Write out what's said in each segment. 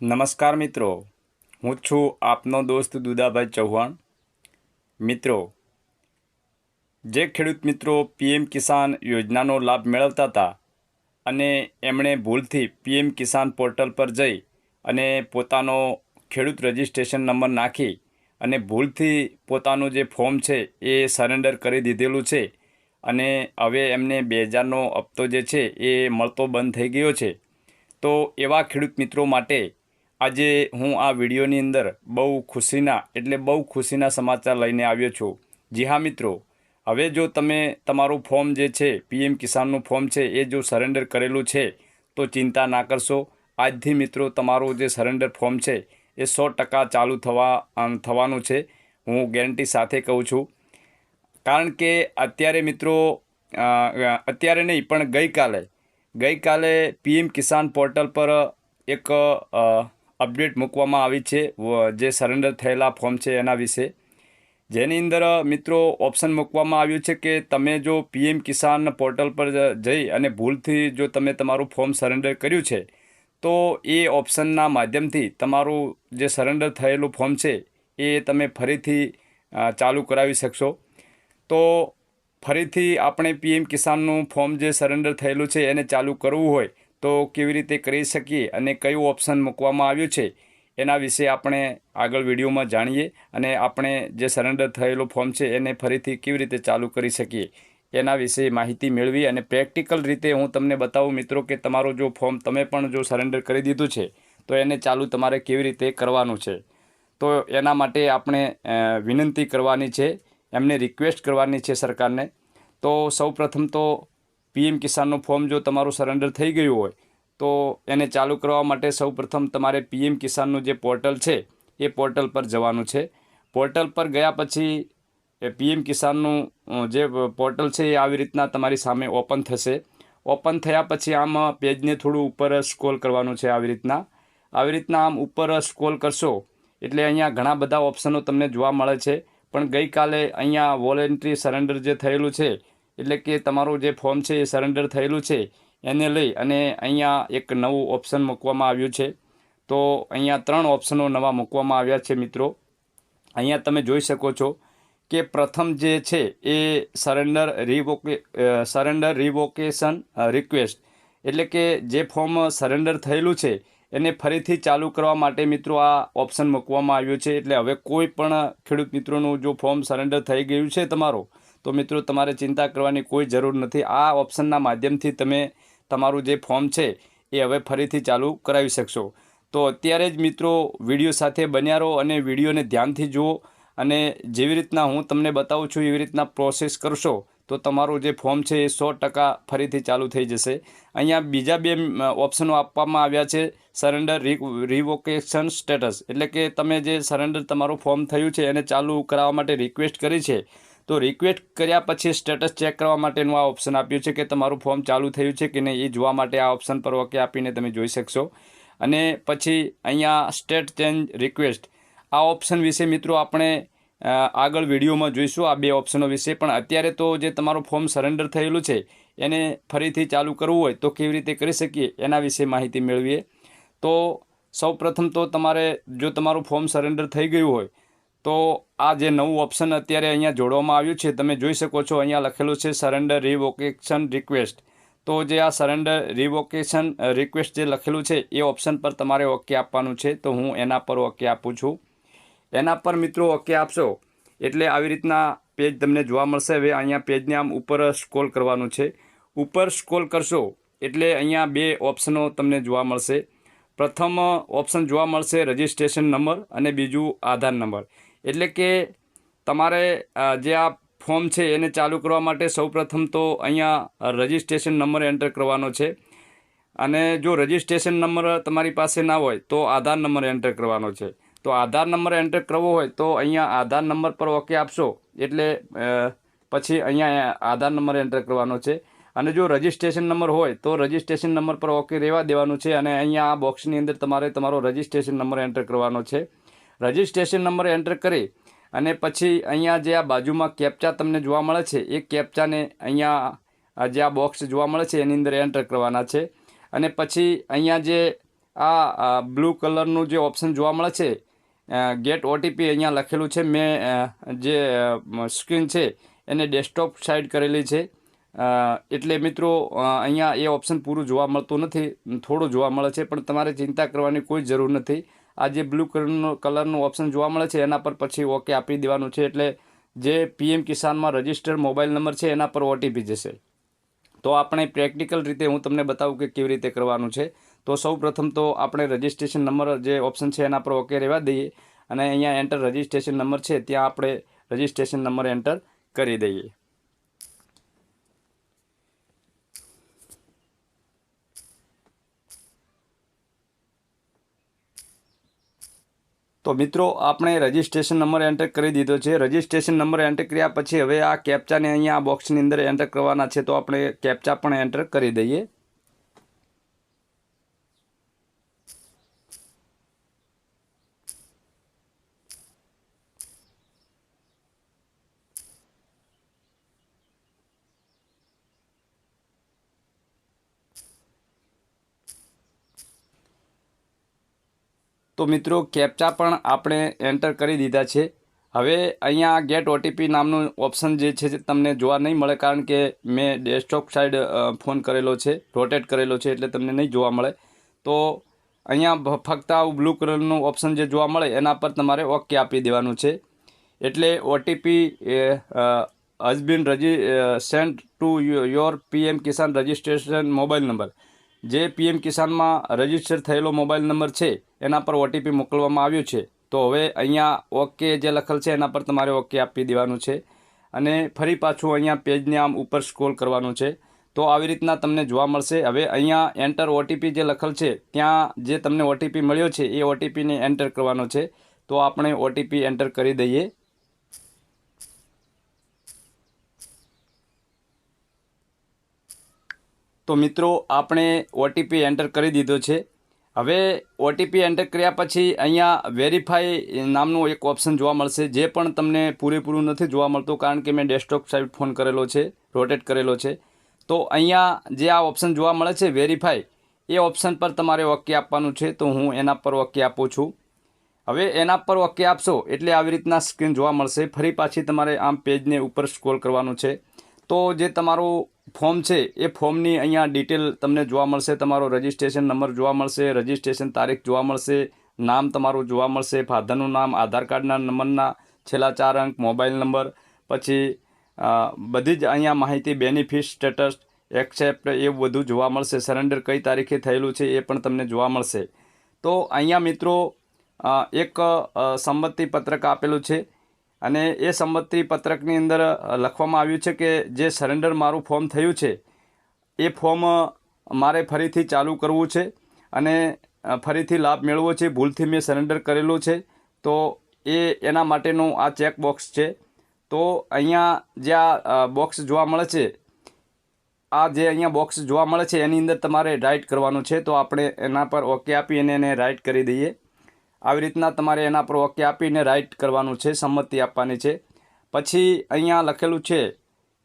નમસ્કાર મિત્રો. હું છું આપનો દોસ્ત દુદાભાઈ ચૌહાણ. મિત્રો, જે ખેડૂત મિત્રો પીએમ કિસાન યોજનાનો લાભ મેળવતા હતા અને એમણે ભૂલથી પીએમ કિસાન પોર્ટલ પર જઈ અને પોતાનો ખેડૂત રજિસ્ટ્રેશન નંબર નાખી અને ભૂલથી પોતાનું જે ફોર્મ છે એ સરેન્ડર કરી દીધેલું છે અને હવે એમને બે હજારનો હપ્તો જે છે એ મળતો બંધ થઈ ગયો છે. તો એવા ખેડૂત મિત્રો માટે આજે હું આ વિડીયોની અંદર બહુ ખુશીના, એટલે બહુ ખુશીના સમાચાર લઈને આવ્યો છું. જી હા, મિત્રો. હવે જો તમે તમારું ફોર્મ જે છે, પીએમ કિસાનનું ફોર્મ છે, એ જો સરેન્ડર કરેલું છે, તો ચિંતા ના કરશો. આજથી મિત્રો, તમારું જે સરેન્ડર ફોર્મ છે, એ સો ટકા ચાલુ થવા થવાનું છે. હું ગેરંટી સાથે કહું છું. કારણ કે અત્યારે મિત્રો અત્યારે નહીં, પણ ગઈકાલે ગઈકાલે પીએમ કિસાન પોર્ટલ પર એક અપડેટ મૂકવામાં આવી છે જે સરેન્ડર થયેલા ફોર્મ છે એના વિશે. જેની અંદર, મિત્રો ઓપ્શન મૂકવામાં આવ્યું છે કે તમે જો પીએમ કિસાન પોર્ટલ પર જઈ અને ભૂલથી જો તમે તમારું ફોર્મ સરેન્ડર કર્યું છે, તો એ ઓપ્શનના માધ્યમથી તમારું જે સરેન્ડર થયેલું ફોર્મ છે, એ તમે ફરીથી ચાલુ કરાવી શકશો. તો ફરીથી આપણે પીએમ કિસાનનું ફોર્મ જે સરેન્ડર થયેલું છે એને ચાલુ કરવું હોય તો કેવી રીતે કરી શકીએ અને કયું ઓપ્શન મૂકવામાં આવ્યું છે, એના વિશે આપણે આગળ વિડીયોમાં જાણીએ અને આપણે જે સરેન્ડર થયેલું ફોર્મ છે એને ફરીથી કેવી રીતે ચાલુ કરી શકીએ, એના વિશે માહિતી મેળવી અને પ્રેક્ટિકલ રીતે હું તમને બતાવું મિત્રો કે તમારું જો ફોર્મ તમે પણ જો સરેન્ડર કરી દીધું છે, તો એને ચાલુ તમારે કેવી રીતે કરવાનું છે. તો એના માટે આપણે વિનંતી કરવાની છે, એમને રિક્વેસ્ટ કરવાની છે સરકારને. તો સૌ પ્રથમ તો પીએમ કિસાનનું ફોર્મ જો તમારું સરેન્ડર થઈ ગયું હોય, તો એને ચાલુ કરવા માટે સૌપ્રથમ તમારે પીએમ કિસાનનું જે પોર્ટલ છે, એ પોર્ટલ પર જવાનું છે. પોર્ટલ પર ગયા પછી પીએમ કિસાનનું જે પોર્ટલ છે, એ આવી રીતના તમારી સામે ઓપન થશે. ઓપન થયા પછી આમ પેજને થોડું ઉપર સ્ક્રોલ કરવાનું છે આવી રીતના. આવી રીતના આમ ઉપર સ્ક્રોલ કરશો, એટલે અહીંયા ઘણા બધા ઓપ્શનો તમને જોવા મળે છે. પણ ગઈકાલે અહીંયા વોલેન્ટરી સરેન્ડર જે થયેલું છે એટલે કે તમારું જે ફોર્મ છે એ સરેન્ડર થયેલું છે, એને લઈ અને અહીંયા એક નવું ઓપ્શન મૂકવામાં આવ્યું છે. તો અહીંયા ત્રણ ઓપ્શનો નવા મૂકવામાં આવ્યા છે મિત્રો. અહીંયા તમે જોઈ શકો છો કે પ્રથમ જે છે એ surrender revoke surrender revocation request એટલે કે જે ફોર્મ સરેન્ડર થયેલું છે, એને ફરીથી ચાલુ કરવા માટે મિત્રો આ ઓપ્શન મૂકવામાં આવ્યું છે. એટલે હવે કોઈ પણ ખેડૂત મિત્રોનું જો ફોર્મ સરેન્ડર થઈ ગયું છે તમારું તો મિત્રો, તમારે ચિંતા કરવાની કોઈ જરૂર નથી. આ ઓપ્શનના માધ્યમથી તમે તમારું જે ફોર્મ છે એ હવે ફરીથી ચાલુ કરાવી શકશો. તો અત્યારે જ મિત્રો, વીડિયો સાથે બન્યા રહો અને વિડીયોને ધ્યાનથી જુઓ અને જેવી રીતના હું તમને બતાવું છું, એવી રીતના પ્રોસેસ કરશો, તો તમારું જે ફોર્મ છે એ સો ટકા ફરીથી ચાલુ થઈ જશે. અહીંયા બીજા બે ઓપ્શનો આપવામાં આવ્યા છે સરેન્ડર રિવોકેશન સ્ટેટસ એટલે કે તમે જે સરેન્ડર તમારું ફોર્મ થયું છે, એને ચાલુ કરાવવા માટે રિક્વેસ્ટ કરી છે તો રિક્વેસ્ટ કર્યા પછી સ્ટેટસ ચેક કરવા માટેનું આ ઓપ્શન આપ્યું છે કે તમારું ફોર્મ ચાલુ થયું છે કે નહીં એ જોવા માટે આ ઓપ્શન પર ઓકે આપીને તમે જોઈ શકશો. અને પછી અહીંયા સ્ટેટ ચેન્જ રિક્વેસ્ટ આ ઓપ્શન વિશે મિત્રો આપણે આગળ વિડીયોમાં જોઈશું આ બે ઓપ્શનો વિશે. પણ અત્યારે તો જે તમારું ફોર્મ સરેન્ડર થયેલું છે, એને ફરીથી ચાલુ કરવું હોય તો કેવી રીતે કરી શકીએ એના વિશે માહિતી મેળવીએ. તો સૌ પ્રથમ તો તમારે, જો તમારું ફોર્મ સરેન્ડર થઈ ગયું હોય તો આ જે નવું ઓપ્શન અત્યારે અહીંયા જોડવામાં આવ્યું છે, તમે જોઈ શકો છો, અહીંયા લખેલું છે સરેન્ડર રિવોકેશન રિક્વેસ્ટ તો જે આ સરેન્ડર રિવોકેશન રિક્વેસ્ટ જે લખેલું છે, એ ઓપ્શન પર તમારે ઓકે આપવાનું છે, તો હું એના પર ઓકે આપું છું. એના પર મિત્રો ઓકે આપશો, એટલે આવી રીતના પેજ તમને જોવા મળશે. હવે અહીંયા પેજને આમ ઉપર સ્ક્રોલ કરવાનું છે. ઉપર સ્ક્રોલ કરશો, એટલે અહીંયા બે ઓપ્શનો તમને જોવા મળશે. પ્રથમ ઓપ્શન જોવા મળશે રજિસ્ટ્રેશન નંબર અને બીજું આધાર નંબર એટલે કે તમારે જે આ ફોર્મ છે એને ચાલુ કરવા માટે સૌપ્રથમ તો અહીંયા રજિસ્ટ્રેશન નંબર એન્ટર કરવાનો છે. અને જો રજિસ્ટ્રેશન નંબર તમારી પાસે ના હોય તો આધાર નંબર એન્ટર કરવાનો છે. તો આધાર નંબર એન્ટર કરવો હોય તો અહીંયા આધાર નંબર પર ઓકે આપશો. એટલે પછી અહીંયા આધાર નંબર એન્ટર કરવાનો છે. અને જો રજિસ્ટ્રેશન નંબર હોય તો રજિસ્ટ્રેશન નંબર પર ઓકે રહેવા દેવાનું છે. અને અહીંયા આ બોક્સની અંદર તમારે તમારો રજિસ્ટ્રેશન નંબર એન્ટર કરવાનો છે. રજિસ્ટ્રેશન નંબર એન્ટર કરી અને પછી અહીંયા જે આ બાજુમાં કેપ્ચા તમને જોવા મળે છે, એ કેપ્ચાને અહીંયા જે આ બોક્સ જોવા મળે છે, એની અંદર એન્ટર કરવાના છે. અને પછી અહીંયા જે આ બ્લુ કલરનું જે ઓપ્શન જોવા મળે છે ગેટ ઓટીપી અહીંયા લખેલું છે. મેં જે સ્ક્રીન છે, એને ડેસ્કટોપ સાઈડ કરેલી છે. એટલે મિત્રો અહીંયા એ ઓપ્શન પૂરું જોવા મળતું નથી. થોડું જોવા મળે છે, પણ તમારે ચિંતા કરવાની કોઈ જરૂર નથી. આ જે બ્લુ કલરનો કલરનું ઓપ્શન જોવા મળે છે, એના પર પછી ઓકે આપી દેવાનું છે. એટલે જે પીએમ કિસાનમાં રજીસ્ટર્ડ મોબાઈલ નંબર છે, એના પર ઓટીપી જશે. તો આપણે પ્રેક્ટિકલ રીતે હું તમને બતાવું કે કેવી રીતે કરવાનું છે. તો સૌ તો આપણે રજિસ્ટ્રેશન નંબર જે ઓપ્શન છે, એના પર ઓકે રહેવા દઈએ અને અહીંયા એન્ટર રજિસ્ટ્રેશન નંબર છે, ત્યાં આપણે રજિસ્ટ્રેશન નંબર એન્ટર કરી દઈએ. તો મિત્રો, આપણે રજિસ્ટ્રેશન નંબર એન્ટર કરી દીધો છે. રજિસ્ટ્રેશન નંબર એન્ટર કર્યા પછી હવે આ કેપ્ચાને અહીંયા આ બોક્સની અંદર એન્ટર કરવાના છે, તો આપણે કેપ્ચા પણ એન્ટર કરી દઈએ. તો મિત્રો કેપ્ચા પણ આપણે એન્ટર કરી દીધા છે. હવે અહીંયા ગેટ ઓટીપી નામનું ઓપ્શન જે છે તમને જોવા નહીં મળે, કારણ કે મેં ડેસ્કટોપ સાઈડ ફોન કરેલો છે રોટેટ કરેલો છે, એટલે તમને નહીં જોવા મળે. તો અહીંયા ફક્ત આવું બ્લુ કલરનું ઓપ્શન જે જોવા મળે, એના પર તમારે ઓકે આપી દેવાનું છે. એટલે OTP has been રજી send to your PM Kisan registration mobile number જે પીએમ કિસાનમાં રજિસ્ટર થયેલો મોબાઈલ નંબર છે, એના પર ઓટીપી મોકલવામાં આવ્યો છે. તો હવે અહીંયા ઓકે જે લખેલ છે, એના પર તમારે ઓકે આપી દેવાનું છે. અને ફરી પાછું અહીંયા પેજને આમ ઉપર સ્ક્રોલ કરવાનું છે. તો આવી રીતના તમને જોવા મળશે. હવે અહીંયા એન્ટર ઓટીપી જે લખેલ છે, ત્યાં જે તમને ઓટીપી મળ્યો છે, એ ઓટીપીને એન્ટર કરવાનો છે. તો આપણે ઓટીપી એન્ટર કરી દઈએ. તો મિત્રો, આપણે ઓટીપી એન્ટર કરી દીધો છે. હવે ઓટીપી એન્ટર કર્યા પછી અહીંયા વેરીફાઈ નામનું એક ઓપ્શન જોવા મળશે, જે પણ તમને પૂરેપૂરું નથી જોવા મળતું, કારણ કે મેં ડેસ્કટોપ સાઈડ ફોન કરેલો છે રોટેટ કરેલો છે. તો અહીંયા જે આ ઓપ્શન જોવા મળે છે વેરીફાઈ એ ઓપ્શન પર તમારે ઓકે આપવાનું છે, તો હું એના પર ઓકે આપું છું. હવે એના પર ઓકે આપશો, એટલે આવી રીતના સ્ક્રીન જોવા મળશે. ફરી પાછી તમારે આમ પેજને ઉપર સ્ક્રોલ કરવાનું છે. તો જે તમારું ફોર્મ છે, એ ફોર્મની અહીંયા ડિટેલ તમને જોવા મળશે, તમારો રજિસ્ટ્રેશન નંબર જોવા મળશે રજિસ્ટ્રેશન તારીખ જોવા મળશે, નામ તમારું જોવા મળશે, ફાધરનું નામ, આધાર કાર્ડના નંબરના છેલ્લા ચાર અંક, મોબાઈલ નંબર, પછી બધી જ અહીંયા માહિતી બેનિફિટ સ્ટેટસ એક્સેપ્ટ એ બધું જોવા મળશે. સરેન્ડર કઈ તારીખે થયેલું છે એ પણ તમને જોવા મળશે. તો અહીંયા મિત્રો એક સંમતિ પત્રક આપેલું છે. અને એ સંમતિ પત્રકની અંદર લખવામાં આવ્યું છે કે જે સરેન્ડર મારું ફોર્મ થયું છે, એ ફોર્મ મારે ફરીથી ચાલુ કરવું છે અને ફરીથી લાભ મેળવવો છે, ભૂલથી મેં સરેન્ડર કરેલું છે. તો એ એના માટેનું આ ચેક બોક્સ છે. તો અહીંયા જે આ બોક્સ જોવા મળે છે, આ જે અહીંયા બોક્સ જોવા મળે છે, એની અંદર તમારે રાઇટ કરવાનું છે. તો આપણે એના પર ઓકે આપી અને એને રાઇટ કરી દઈએ. આવી રીતના તમારે એના પર ઓકે આપીને રાઇટ કરવાનું છે, સંમતિ આપવાની છે. પછી અહીંયા લખેલું છે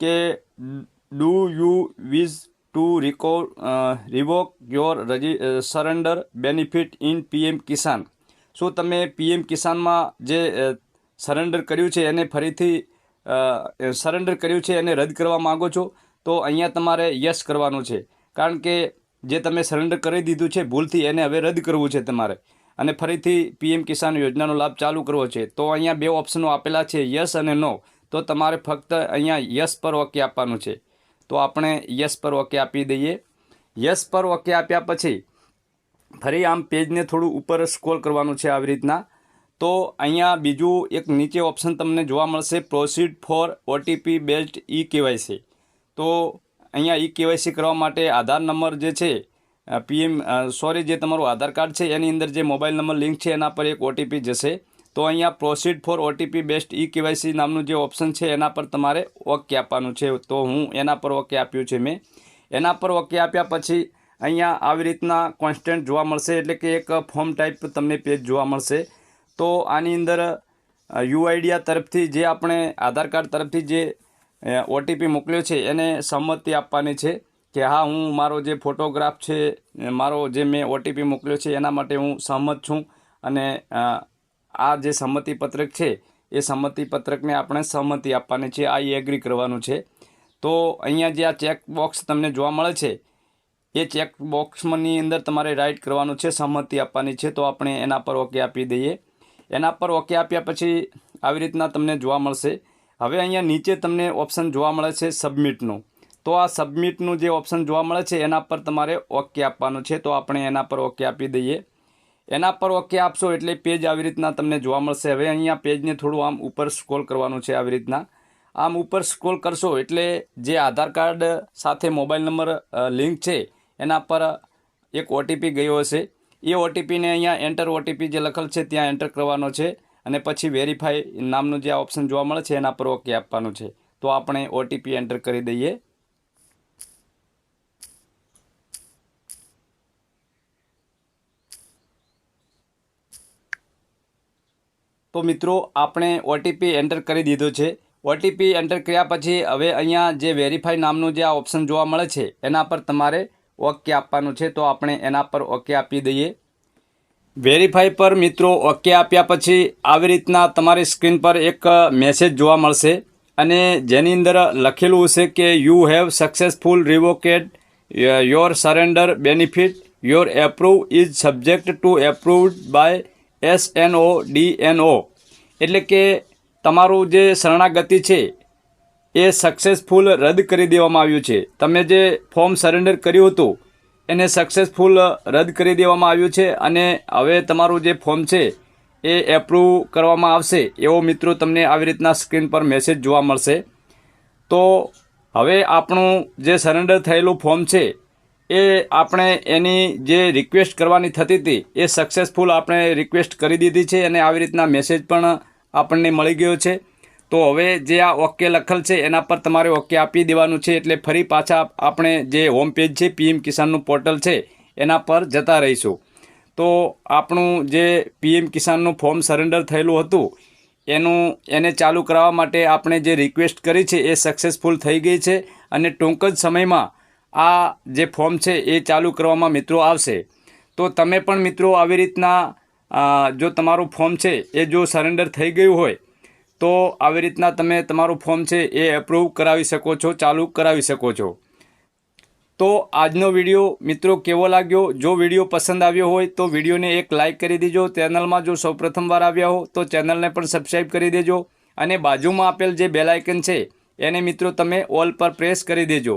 કે ડુ યુ વિઝ ટુ રિકો revoke your રજી surrender benefit in PM Kisan શું તમે પીએમ કિસાનમાં જે સરેન્ડર કર્યું છે એને ફરીથી સરેન્ડર કર્યું છે એને રદ કરવા માગો છો? તો અહીંયા તમારે યસ કરવાનું છે. કારણ કે જે તમે સરેન્ડર કરી દીધું છે ભૂલથી એને હવે રદ કરવું છે તમારે. અને ફરીથી પીએમ કિસાન યોજનાનો લાભ ચાલુ કરવો છે. તો અહીંયા બે ઓપ્શનો આપેલા છે, યસ અને નો. તો તમારે ફક્ત અહીંયા યસ પર ઓકે આપવાનું છે. તો આપણે યસ પર ઓકે આપી દઈએ. યસ પર ઓકે આપ્યા પછી ફરી આમ પેજને થોડું ઉપર સ્ક્રોલ કરવાનું છે આવી રીતના. તો અહીંયા બીજું એક નીચે ઓપ્શન તમને જોવા મળશે, proceed for OTP based e KYC. તો અહીંયા ઈ કેવાયસી કરવા માટે આધાર નંબર જે છે પીએમ સોરી જે તમારું આધાર કાર્ડ છે, એની અંદર જે મોબાઈલ નંબર લિંક છે, એના પર એક ઓટીપી જશે. તો અહીંયા proceed for OTP based e KYC નામનું જે ઓપ્શન છે, એના પર તમારે ઓકે આપવાનું છે. તો હું એના પર ઓકે આપ્યું છે મેં. એના પર ઓકે આપ્યા પછી અહીંયા આવી રીતના કોન્સ્ટન્ટ જોવા મળશે, એટલે કે એક ફોર્મ ટાઈપ તમને પેજ જોવા મળશે. તો આની અંદર યુઆઈડિયા તરફથી જે આપણે આધાર કાર્ડ તરફથી જે ઓટીપી મોકલ્યો છે, એને સંમતિ આપવાની છે. કે હા, હું મારો જે ફોટોગ્રાફ છે મારો જે મેં ઓટીપી મોકલ્યો છે, એના માટે હું સહમત છું. અને આ જે સંમતિ પત્રક છે, એ સંમતિ પત્રકને આપણે સહમતિ આપવાની છે. આ એગ્રી કરવાનું છે. તો અહીંયા જે આ ચેક બોક્સ તમને જોવા મળે છે, એ ચેક બોક્સની અંદર તમારે રાઇટ કરવાનું છે, સહમતિ આપવાની છે. તો આપણે એના પર ઓકે આપી દઈએ. એના પર ઓકે આપ્યા પછી આવી રીતના તમને જોવા મળશે. હવે અહીંયા નીચે તમને ઓપ્શન જોવા મળે છે સબમિટનું તો આ સબમિટનું જે ઓપ્શન જોવા મળે છે, એના પર તમારે ઓકે આપવાનું છે. તો આપણે એના પર ઓકે આપી દઈએ. એના પર ઓકે આપશો એટલે પેજ આવી રીતના તમને જોવા મળશે. હવે અહીંયા પેજને થોડું આમ ઉપર સ્ક્રોલ કરવાનું છે આવી રીતના. આમ ઉપર સ્ક્રોલ કરશો એટલે જે આધાર કાર્ડ સાથે મોબાઈલ નંબર લિંક છે, એના પર એક ઓટીપી ગયો હશે. એ ઓટીપીને અહીંયા એન્ટર ઓટીપી જે લખેલ છે, ત્યાં એન્ટર કરવાનો છે. અને પછી વેરીફાઈ નામનું જે ઓપ્શન જોવા મળે છે, એના પર ઓકે આપવાનું છે. તો આપણે ઓટીપી એન્ટર કરી દઈએ. તો મિત્રો, આપણે ઓટીપી એન્ટર કરી દીધો છે. ઓટીપી એન્ટર કર્યા પછી હવે અહીંયા જે વેરીફાઈ નામનું જે આ ઓપ્શન જોવા મળે છે, એના પર તમારે ઓકે આપવાનું છે. તો આપણે એના પર ઓકે આપી દઈએ. વેરીફાઈ પર મિત્રો ઓકે આપ્યા પછી આવી રીતના તમારી સ્ક્રીન પર એક મેસેજ જોવા મળશે. અને જેની અંદર લખેલું હશે કે you have successful revoked your surrender benefit your approve is subject to approved by S N O D N O એટલે કે તમારું જે શરણાગતિ છે, એ સક્સેસફુલ રદ કરી દેવામાં આવ્યું છે. તમે જે ફોર્મ સરેન્ડર કર્યું હતું, એને સક્સેસફુલ રદ કરી દેવામાં આવ્યું છે અને હવે તમારું જે ફોર્મ છે, એ એપ્રુવ કરવામાં આવશે. એવો મિત્રો તમને આવી રીતના સ્ક્રીન પર મેસેજ જોવા મળશે. તો હવે આપણું જે સરેન્ડર થયેલું ફોર્મ છે એ આપણે એની જે રિક્વેસ્ટ કરવાની થતી હતી, એ સક્સેસફુલ આપણે રિક્વેસ્ટ કરી દીધી છે અને આવી રીતના મેસેજ પણ આપણને મળી ગયો છે. તો હવે જે આ ઓકે લખેલ છે, એના પર તમારે ઓકે આપી દેવાનું છે, એટલે ફરી પાછા આપણે જે હોમ પેજ છે પીએમ કિસાનનું પોર્ટલ છે, એના પર જતા રહીશું. તો આપણું જે પીએમ કિસાનનું ફોર્મ સરેન્ડર થયેલું હતું, એનું, એને ચાલુ કરાવવા માટે આપણે જે રિક્વેસ્ટ કરી છે, એ સક્સેસફુલ થઈ ગઈ છે. અને ટૂંક જ સમયમાં આ જે ફોર્મ છે એ ચાલુ કરવામાં મિત્રો આવશે. તો તમે પણ મિત્રો આવી રીતના જો તમારું ફોર્મ છે એ જો સરેન્ડર થઈ ગયું હોય, તો આવી રીતના તમે તમારું ફોર્મ છે એ એપ્રૂવ કરાવી શકો છો, ચાલુ કરાવી શકો છો. તો આજનો વીડિયો મિત્રો કેવો લાગ્યો? જો વીડિયો પસંદ આવ્યો હોય તો વિડીયોને એક લાઇક કરી દેજો. ચેનલમાં જો સૌ પ્રથમવાર આવ્યા હો તો ચેનલને પણ સબસ્ક્રાઈબ કરી દેજો અને બાજુમાં આપેલ જે બેલાઇકન છે, એને મિત્રો તમે ઓલ પર પ્રેસ કરી દેજો.